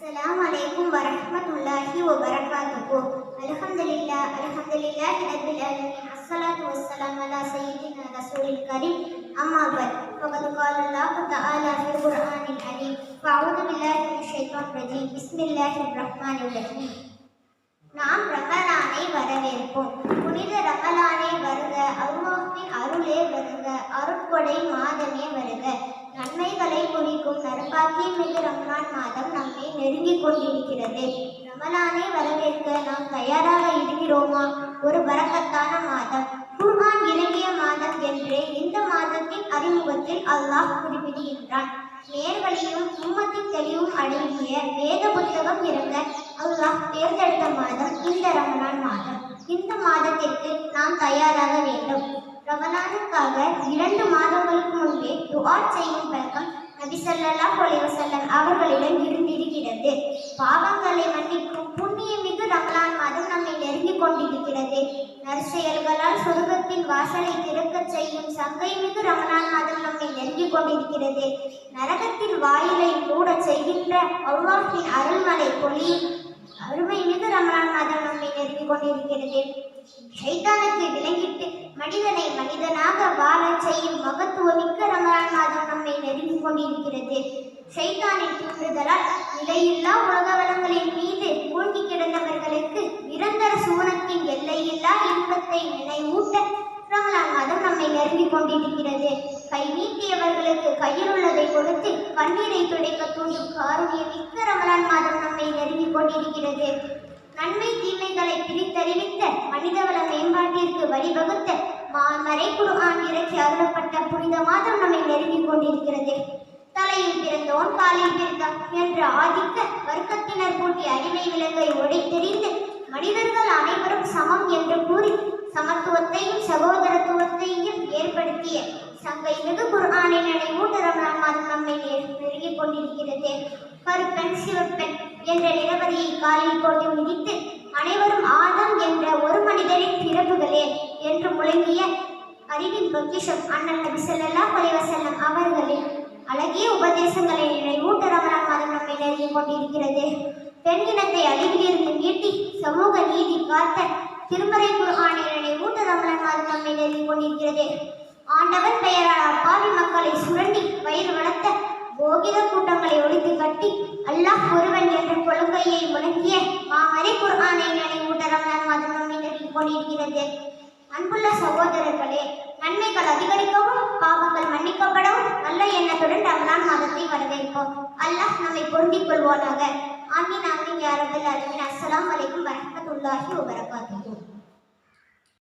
السلام عليكم ورحمة الله وبركاته الحمد لله الحمد لله رب العالمين الصلاة والسلام على سيدنا رسول الكريم أما بعد فقد قال الله تعالى في القرآن العليم فأعوذ بالله من الشيطان الرجيم بسم الله الرحمن الرحيم நாம் ரமலானை வரவேற்போம் புனித ரமலானே வருக அல்லாஹ்வின் அருளே வருக அருட்கொடை மாதமே வருக நன்மைகளை குறிக்கும் நற்பாக்கியம் மிகு ரமலான் மாதம் நம்மை நெருங்கிக் கொண்டிருக்கிறது. ரமலானை வரவேற்க நாம் தயாராக இருக்கிறோமா? ஒரு வரக்கத்தான மாதம். குர்ஆன் இறங்கிய மாதம் என்று இந்த மாதத்தின் அறிமுகத்தில் அல்லாஹ் குறிப்பிடுகின்றான். நேர்வழியும் உம்மத்தின் தெளிவும் அடங்கிய வேத புத்தகம் இறங்க அல்லாஹ் தேர்ந்தெடுத்த மாதம் இந்த ரமலான் மாதம். இந்த மாதத்திற்கு நாம் தயாராக வேண்டும். ரமலானுக்காக இரண்டு மாதங்களுக்கு முன்பே துஆ செய்யும் பழக்கம் நபி ஸல்லல்லாஹு அவர்களிடம் இருந்திருக்கிறது. பாவங்களை மன்னிக்கும் புண்ணியமிகு ரமலான் மாதம் நம்மை நெருங்கிக் கொண்டிருக்கிறது. நற்செயல்களால் சொர்க்கத்தின் வாசலை திறக்கச் செய்யும் சங்கை மிகு ரமலான் மாதம் நம்மை நெருங்கிக் கொண்டிருக்கிறது. நரகத்தின் வாயிலை மூடச் செய்கின்ற அல்லாஹ்வின் அருள்மலை பொழியும் அருமை மிகு ரமலான் மாதம் நம்மை நெருங்கிக் கொண்டிருக்கிறது. ஷைத்தானுக்கு விலங்கிட்டு மனிதனை மனிதனாக வாழச் செய்யும் மகத்துவமிக்க ரமலான் மாதம் நம்மை நெருங்கி கொண்டிருக்கிறது ஷைத்தானின் தூண்டுதலால் நிலையில்லா உலக வளங்களின் மீது மூழ்கி கிடந்தவர்களுக்கு நிரந்தர சூனத்தின் எல்லையில்லா இன்பத்தை நினைவூட்ட ரமலான் மதம் நம்மை நெருங்கிக் கொண்டிருக்கிறது. கை நீட்டியவர்களுக்கு கையில் உள்ளதை கொடுத்து கண்ணீரை துடைக்க தூண்டும் காரணியமிக்க ரமலான் மாதம் நம்மை நெருங்கிக் கொண்டிருக்கிறது. நன்மை தீமைகளை பிரித்தறிவித்த மனிதவள மேம்பாட்டிற்கு வழிவகுத்த மாமறை குருஆன் இறக்கி அருளப்பட்ட புனித மாதம் நம்மை நெருங்கிக் கொண்டிருக்கிறது. தலையில் பிறந்தோன் காலில் பிறந்தான் என்ற ஆதிக்க வர்க்கத்தினர் கூட்டி அடிமை விலங்கை ஒடைத்தெறிந்து மனிதர்கள் அனைவரும் சமம் என்று கூறி சமத்துவத்தையும் சகோதரத்துவத்தையும் ஏற்படுத்திய சங்கை மிகு குர்ஆனை நினைவூட்டு ரமலான் மாதம் நம்மை நெரு- நெருங்கிக் கொண்டிருக்கிறது. கருப்பெண் சிவப்பெண் என்ற நிலவரியை காலில் போட்டு மிதித்து அனைவரும் ஆதம் என்ற ஒரு மனிதரின் பிறப்புகளே என்று முழங்கிய அறிவின் பொக்கிஷம் அண்ணன் நபி ஸல்லல்லாஹு பலைவசல்லம் அவர்களின் அழகிய உபதேசங்களை நினைவூட்ட ரமலான் மாதம் நம்மை நெருங்கிக் கொண்டிருக்கிறது. பெண் இனத்தை அழிவிலிருந்து மீட்டி சமூக நீதி காத்த திருமறை குர்ஆனை நினைவூட்ட ரமலான் நம்மை நெருங்கிக் கொண்டிருக்கிறது. ஆண்டவன் பெயரால் அப்பாவி மக்களை சுரண்டி வயிறு வளர்த்த போகித கூட்டங்களை ஒழித்து கட்டி அல்லாஹ் ஒருவன் என்ற கொள்கையை முழங்கிய மாமறை குர்ஆனை நினைவூட்ட ரமலான் மாதம் நம்மை நெருங்கிக் கொண்டிருக்கிறது. அன்புள்ள சகோதரர்களே நன்மைகள் அதிகரிக்கவும் பாவங்கள் மன்னிக்கப்படவும் நல்ல எண்ணத்துடன் ரமலான் மாதத்தை வரவேற்போம். அல்லாஹ் நம்மை பொருந்திக் கொள்வானாக. ஆமீன் ஆமீன் யாரபல் அலமின். அஸ்ஸலாமு அலைக்கும் வரஹ்மத்துல்லாஹி வபரகாத்துஹு.